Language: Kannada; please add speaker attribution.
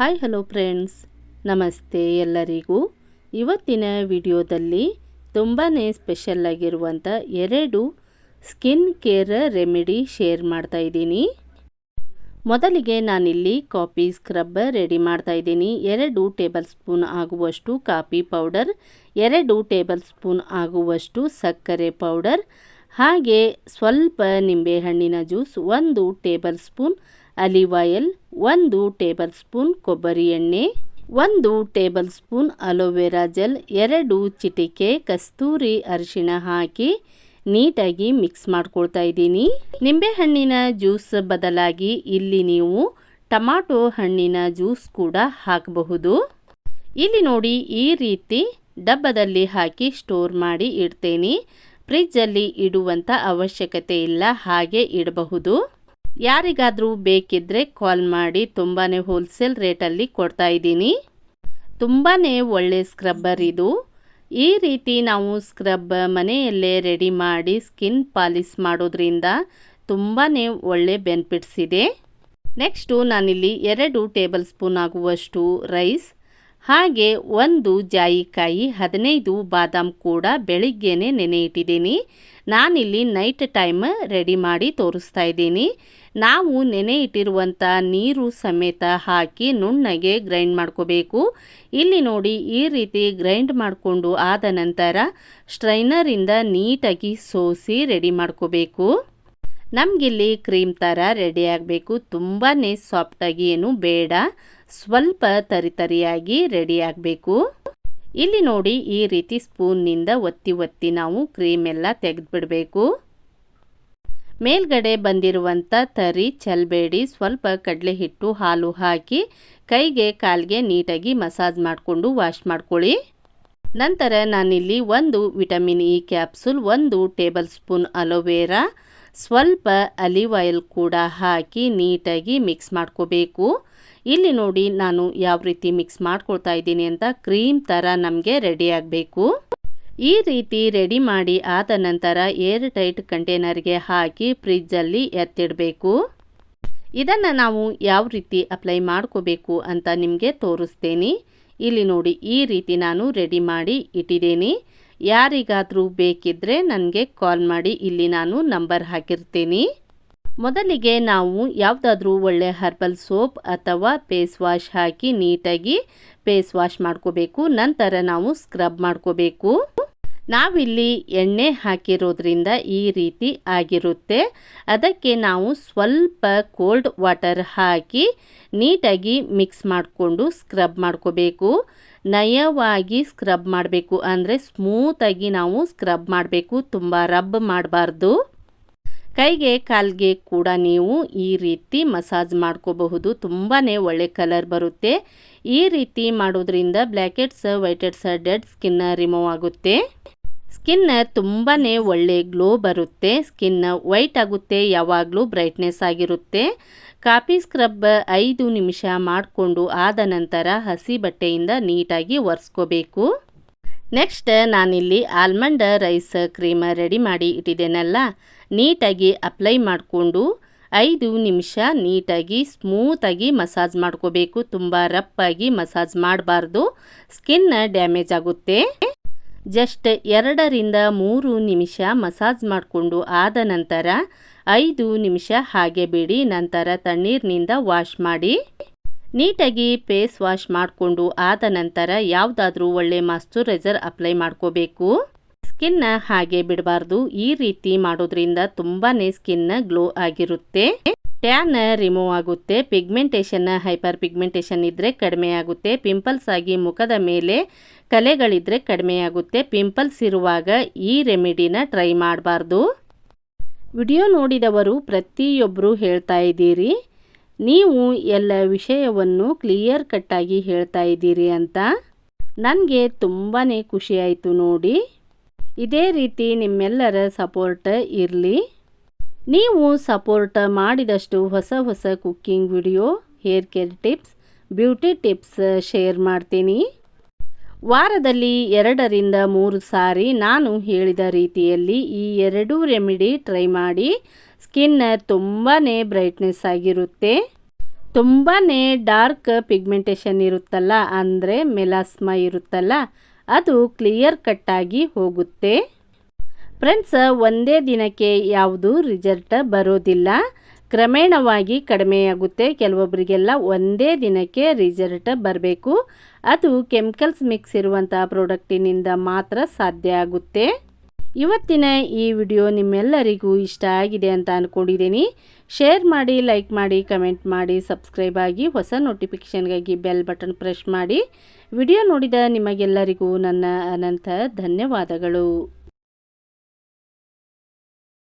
Speaker 1: Hi, hello friends. ನಮಸ್ತೆ ಎಲ್ಲರಿಗೂ. ಇವತ್ತಿನ ವಿಡಿಯೋದಲ್ಲಿ ತುಂಬಾ ಸ್ಪೆಷಲ್ ಆಗಿರುವಂಥ ಎರಡು ಸ್ಕಿನ್ ಕೇರ್ ರೆಮಿಡಿ ಶೇರ್ ಮಾಡ್ತಾ ಇದ್ದೀನಿ. ಮೊದಲಿಗೆ ನಾನಿಲ್ಲಿ ಕಾಫಿ ಸ್ಕ್ರಬ್ ರೆಡಿ ಮಾಡ್ತಾ ಇದ್ದೀನಿ. ಎರಡು ಟೇಬಲ್ ಸ್ಪೂನ್ ಆಗುವಷ್ಟು ಕಾಫಿ ಪೌಡರ್, ಎರಡು ಟೇಬಲ್ ಸ್ಪೂನ್ ಆಗುವಷ್ಟು ಸಕ್ಕರೆ ಪೌಡರ್, ಹಾಗೆ ಸ್ವಲ್ಪ ನಿಂಬೆಹಣ್ಣಿನ ಜ್ಯೂಸ್, ಒಂದು ಟೇಬಲ್ ಸ್ಪೂನ್ ಅಲಿವ್ ಆಯಿಲ್, ಒಂದು ಟೇಬಲ್ ಸ್ಪೂನ್ ಕೊಬ್ಬರಿ ಎಣ್ಣೆ, ಒಂದು ಟೇಬಲ್ ಸ್ಪೂನ್ ಅಲೋವೆರಾ ಜೆಲ್, ಎರಡು ಚಿಟಿಕೆ ಕಸ್ತೂರಿ ಅರಿಶಿಣ ಹಾಕಿ ನೀಟಾಗಿ ಮಿಕ್ಸ್ ಮಾಡ್ಕೊಳ್ತಾ ಇದ್ದೀನಿ. ನಿಂಬೆಹಣ್ಣಿನ ಜ್ಯೂಸ್ ಬದಲಾಗಿ ಇಲ್ಲಿ ನೀವು ಟಮಾಟೊ ಹಣ್ಣಿನ ಜ್ಯೂಸ್ ಕೂಡ ಹಾಕಬಹುದು. ಇಲ್ಲಿ ನೋಡಿ ಈ ರೀತಿ ಡಬ್ಬದಲ್ಲಿ ಹಾಕಿ ಸ್ಟೋರ್ ಮಾಡಿ ಇಡ್ತೇನೆ. ಫ್ರಿಜ್ಜಲ್ಲಿ ಇಡುವಂಥ ಅವಶ್ಯಕತೆ ಇಲ್ಲ, ಹಾಗೆ ಇಡಬಹುದು. ಯಾರಿಗಾದರೂ ಬೇಕಿದ್ದರೆ ಕಾಲ್ ಮಾಡಿ ತುಂಬಾ ಹೋಲ್ಸೇಲ್ ರೇಟಲ್ಲಿ ಕೊಡ್ತಾ ಇದ್ದೀನಿ. ತುಂಬಾ ಒಳ್ಳೆ ಸ್ಕ್ರಬ್ಬರ್ ಇದು. ಈ ರೀತಿ ನಾವು ಸ್ಕ್ರಬ್ ಮನೆಯಲ್ಲೇ ರೆಡಿ ಮಾಡಿ ಸ್ಕಿನ್ ಪಾಲಿಸ್ ಮಾಡೋದ್ರಿಂದ ತುಂಬಾ ಒಳ್ಳೆ ಬೆನಿಫಿಟ್ಸ್ ಇದೆ. ನೆಕ್ಸ್ಟು ನಾನಿಲ್ಲಿ ಎರಡು ಟೇಬಲ್ ಸ್ಪೂನ್ ಆಗುವಷ್ಟು ರೈಸ್ ಹಾಗೆ ಒಂದು ಜಾಯಿಕಾಯಿ ಹದಿನೈದು ಬಾದಾಮ್ ಕೂಡ ಬೆಳಿಗ್ಗೆನೆ ನೆನೆ ಇಟ್ಟಿದ್ದೀನಿ ನಾನಿಲ್ಲಿ ನೈಟ್ ಟೈಮ್ ರೆಡಿ ಮಾಡಿ ತೋರಿಸ್ತಾ ಇದ್ದೀನಿ. ನಾವು ನೆನೆ ಇಟ್ಟಿರುವಂಥ ನೀರು ಸಮೇತ ಹಾಕಿ ನುಣ್ಣಗೆ ಗ್ರೈಂಡ್ ಮಾಡ್ಕೋಬೇಕು. ಇಲ್ಲಿ ನೋಡಿ ಈ ರೀತಿ ಗ್ರೈಂಡ್ ಮಾಡಿಕೊಂಡು ಆದ ನಂತರ ಸ್ಟ್ರೈನರಿಂದ ನೀಟಾಗಿ ಸೋಸಿ ರೆಡಿ ಮಾಡ್ಕೋಬೇಕು. ನಮಗಿಲ್ಲಿ ಕ್ರೀಮ್ ಥರ ರೆಡಿ ಆಗಬೇಕು. ತುಂಬಾ ಸಾಫ್ಟಾಗಿ ಏನು ಬೇಡ. ಸ್ವಲ್ಪ ತರಿತರಿಯಾಗಿ ರೆಡಿ ಆಗಬೇಕು. ಇಲ್ಲಿ ನೋಡಿ ಈ ರೀತಿ ಸ್ಪೂನ್ನಿಂದ ಒತ್ತಿ ಒತ್ತಿ ನಾವು ಕ್ರೀಮ್ ಎಲ್ಲ ತೆಗೆದುಬಿಡಬೇಕು. ಮೇಲ್ಗಡೆ ಬಂದಿರುವಂಥ ತರಿ ಚಲ್ಬೇಡಿ. ಸ್ವಲ್ಪ ಕಡಲೆ ಹಿಟ್ಟು ಹಾಲು ಹಾಕಿ ಕೈಗೆ ಕಾಲಿಗೆ ನೀಟಾಗಿ ಮಸಾಜ್ ಮಾಡಿಕೊಂಡು ವಾಶ್ ಮಾಡ್ಕೊಳ್ಳಿ. ನಂತರ ನಾನಿಲ್ಲಿ ಒಂದು ವಿಟಮಿನ್ ಇ ಕ್ಯಾಪ್ಸುಲ್ ಒಂದು ಟೇಬಲ್ ಸ್ಪೂನ್ ಅಲೋವೆರಾ ಸ್ವಲ್ಪ ಅಲಿವ್ ಆಯಿಲ್ ಕೂಡ ಹಾಕಿ ನೀಟಾಗಿ ಮಿಕ್ಸ್ ಮಾಡ್ಕೋಬೇಕು. ಇಲ್ಲಿ ನೋಡಿ ನಾನು ಯಾವ ರೀತಿ ಮಿಕ್ಸ್ ಮಾಡ್ಕೊಳ್ತಾ ಇದ್ದೀನಿ ಅಂತ ಕ್ರೀಮ್ ಥರ ನಮಗೆ ರೆಡಿ ಆಗಬೇಕು. ಈ ರೀತಿ ರೆಡಿ ಮಾಡಿ ಆದ ನಂತರ ಏರ್ ಟೈಟ್ ಕಂಟೈನರ್ಗೆ ಹಾಕಿ ಫ್ರಿಜ್ಜಲ್ಲಿ ಎತ್ತಿಡಬೇಕು. ಇದನ್ನು ನಾವು ಯಾವ ರೀತಿ ಅಪ್ಲೈ ಮಾಡ್ಕೋಬೇಕು ಅಂತ ನಿಮಗೆ ತೋರಿಸ್ತೇನೆ. ಇಲ್ಲಿ ನೋಡಿ ಈ ರೀತಿ ನಾನು ರೆಡಿ ಮಾಡಿ ಇಟ್ಟಿದ್ದೀನಿ. ಯಾರಿಗಾದರೂ ಬೇಕಿದ್ದರೆ ನನಗೆ ಕಾಲ್ ಮಾಡಿ ಇಲ್ಲಿ ನಾನು ನಂಬರ್ ಹಾಕಿರ್ತೀನಿ. ಮೊದಲಿಗೆ ನಾವು ಯಾವುದಾದ್ರೂ ಒಳ್ಳೆ ಹರ್ಬಲ್ ಸೋಪ್ ಅಥವಾ ಫೇಸ್ ವಾಶ್ ಹಾಕಿ ನೀಟಾಗಿ ಫೇಸ್ ವಾಶ್ ಮಾಡ್ಕೋಬೇಕು. ನಂತರ ನಾವು ಸ್ಕ್ರಬ್ ಮಾಡ್ಕೋಬೇಕು. ನಾವಿಲ್ಲಿ ಎಣ್ಣೆ ಹಾಕಿರೋದ್ರಿಂದ ಈ ರೀತಿ ಆಗಿರುತ್ತೆ. ಅದಕ್ಕೆ ನಾವು ಸ್ವಲ್ಪ ಕೋಲ್ಡ್ ವಾಟರ್ ಹಾಕಿ ನೀಟಾಗಿ ಮಿಕ್ಸ್ ಮಾಡಿಕೊಂಡು ಸ್ಕ್ರಬ್ ಮಾಡ್ಕೋಬೇಕು. ನಯವಾಗಿ ಸ್ಕ್ರಬ್ ಮಾಡಬೇಕು. ಅಂದರೆ ಸ್ಮೂತಾಗಿ ನಾವು ಸ್ಕ್ರಬ್ ಮಾಡಬೇಕು. ತುಂಬ ರಬ್ ಮಾಡಬಾರ್ದು. ಕೈಗೆ ಕಾಲಿಗೆ ಕೂಡ ನೀವು ಈ ರೀತಿ ಮಸಾಜ್ ಮಾಡ್ಕೋಬಹುದು. ತುಂಬಾ ಒಳ್ಳೆ ಕಲರ್ ಬರುತ್ತೆ. ಈ ರೀತಿ ಮಾಡೋದ್ರಿಂದ blackheads, whiteheads, dead skin remove ಆಗುತ್ತೆ. ಸ್ಕಿನ್ ತುಂಬಾ ಒಳ್ಳೆ ಗ್ಲೋ ಬರುತ್ತೆ. ಸ್ಕಿನ್ ವೈಟ್ ಆಗುತ್ತೆ, ಯಾವಾಗಲೂ ಬ್ರೈಟ್ನೆಸ್ ಆಗಿರುತ್ತೆ. ಕಾಪಿ ಸ್ಕ್ರಬ್ ಐದು ನಿಮಿಷ ಮಾಡಿಕೊಂಡು ಆದ ನಂತರ ಹಸಿ ಬಟ್ಟೆಯಿಂದ ನೀಟಾಗಿ ಒರೆಸ್ಕೋಬೇಕು. ನೆಕ್ಸ್ಟ್ ನಾನಿಲ್ಲಿ ಆಲ್ಮಂಡ್ ರೈಸ್ ಕ್ರೀಮ್ ರೆಡಿ ಮಾಡಿ ಇಟ್ಟಿದ್ದೇನಲ್ಲ, ನೀಟಾಗಿ ಅಪ್ಲೈ ಮಾಡಿಕೊಂಡು ಐದು ನಿಮಿಷ ನೀಟಾಗಿ ಸ್ಮೂತಾಗಿ ಮಸಾಜ್ ಮಾಡ್ಕೋಬೇಕು. ತುಂಬ ರಪ್ಪಾಗಿ ಮಸಾಜ್ ಮಾಡಬಾರ್ದು. ಸ್ಕಿನ್ ಡ್ಯಾಮೇಜ್ ಆಗುತ್ತೆ. ಜಸ್ಟ್ ಎರಡರಿಂದ ಮೂರು ನಿಮಿಷ ಮಸಾಜ್ ಮಾಡಿಕೊಂಡು ಆದ ನಂತರ ಐದು ನಿಮಿಷ ಹಾಗೆ ಬಿಡಿ. ನಂತರ ತಣ್ಣೀರಿನಿಂದ ವಾಶ್ ಮಾಡಿ. ನೀಟಾಗಿ ಫೇಸ್ ವಾಶ್ ಮಾಡಿಕೊಂಡು ಆದ ನಂತರ ಯಾವುದಾದ್ರೂ ಒಳ್ಳೆ ಮಾಯ್ಶ್ಚರೈಸರ್ ಅಪ್ಲೈ ಮಾಡ್ಕೋಬೇಕು. ಸ್ಕಿನ್ನ ಹಾಗೆ ಬಿಡಬಾರ್ದು. ಈ ರೀತಿ ಮಾಡೋದ್ರಿಂದ ತುಂಬಾ ಸ್ಕಿನ್ ಗ್ಲೋ ಆಗಿರುತ್ತೆ. ಟ್ಯಾನ್ ರಿಮೂವ್ ಆಗುತ್ತೆ. ಪಿಗ್ಮೆಂಟೇಷನ್, ಹೈಪರ್ ಪಿಗ್ಮೆಂಟೇಷನ್ ಇದ್ದರೆ ಕಡಿಮೆ ಆಗುತ್ತೆ. ಪಿಂಪಲ್ಸ್ ಆಗಿ ಮುಖದ ಮೇಲೆ ಕಲೆಗಳಿದ್ರೆ ಕಡಿಮೆ ಆಗುತ್ತೆ. ಪಿಂಪಲ್ಸ್ ಇರುವಾಗ ಈ ರೆಮಿಡಿನ ಟ್ರೈ ಮಾಡಬಾರ್ದು. ವಿಡಿಯೋ ನೋಡಿದವರು ಪ್ರತಿಯೊಬ್ಬರು ಹೇಳ್ತಾ ಇದ್ದೀರಿ. ನೀವು ಎಲ್ಲ ವಿಷಯವನ್ನು ಕ್ಲಿಯರ್ ಕಟ್ಟಾಗಿ ಹೇಳ್ತಾ ಇದ್ದೀರಿ ಅಂತ ನನಗೆ ತುಂಬಾ ಖುಷಿಯಾಯಿತು ನೋಡಿ. ಇದೇ ರೀತಿ ನಿಮ್ಮೆಲ್ಲರ ಸಪೋರ್ಟ್ ಇರಲಿ. ನೀವು ಸಪೋರ್ಟ್ ಮಾಡಿದಷ್ಟು ಹೊಸ ಹೊಸ cooking video, hair care tips, beauty tips share ಮಾಡ್ತೀನಿ. ವಾರದಲ್ಲಿ ಎರಡರಿಂದ ಮೂರು ಸಾರಿ ನಾನು ಹೇಳಿದ ರೀತಿಯಲ್ಲಿ ಈ ಎರಡೂ ರೆಮಿಡಿ ಟ್ರೈ ಮಾಡಿ ಸ್ಕಿನ್ ತುಂಬಾ ಬ್ರೈಟ್ನೆಸ್ ಆಗಿರುತ್ತೆ. ತುಂಬಾ ಡಾರ್ಕ್ ಪಿಗ್ಮೆಂಟೇಷನ್ ಇರುತ್ತಲ್ಲ, ಅಂದರೆ ಮೆಲಾಸ್ಮಾ ಇರುತ್ತಲ್ಲ, ಅದು ಕ್ಲಿಯರ್ ಕಟ್ಟಾಗಿ ಹೋಗುತ್ತೆ. ಫ್ರೆಂಡ್ಸ್, ಒಂದೇ ದಿನಕ್ಕೆ ಯಾವುದು ರಿಸಲ್ಟ್ ಬರೋದಿಲ್ಲ. ಕ್ರಮೇಣವಾಗಿ ಕಡಿಮೆಯಾಗುತ್ತೆ. ಕೆಲವೊಬ್ಬರಿಗೆಲ್ಲ ಒಂದೇ ದಿನಕ್ಕೆ ರಿಸಲ್ಟ್ ಬರಬೇಕು. ಅದು ಕೆಮಿಕಲ್ಸ್ ಮಿಕ್ಸ್ ಇರುವಂಥ ಪ್ರಾಡಕ್ಟಿನಿಂದ ಮಾತ್ರ ಸಾಧ್ಯ ಆಗುತ್ತೆ. ಇವತ್ತಿನ ಈ ವಿಡಿಯೋ ನಿಮ್ಮೆಲ್ಲರಿಗೂ ಇಷ್ಟ ಆಗಿದೆ ಅಂತ ಅಂದ್ಕೊಂಡಿದ್ದೀನಿ ಶೇರ್ ಮಾಡಿ, ಲೈಕ್ ಮಾಡಿ, ಕಮೆಂಟ್ ಮಾಡಿ, ಸಬ್ಸ್ಕ್ರೈಬ್ ಆಗಿ ಹೊಸ ನೋಟಿಫಿಕೇಷನ್ಗಾಗಿ ಬೆಲ್ ಬಟನ್ ಪ್ರೆಸ್ ಮಾಡಿ. ವಿಡಿಯೋ ನೋಡಿದ ನಿಮಗೆಲ್ಲರಿಗೂ ನನ್ನ ಅನಂತ ಧನ್ಯವಾದಗಳು.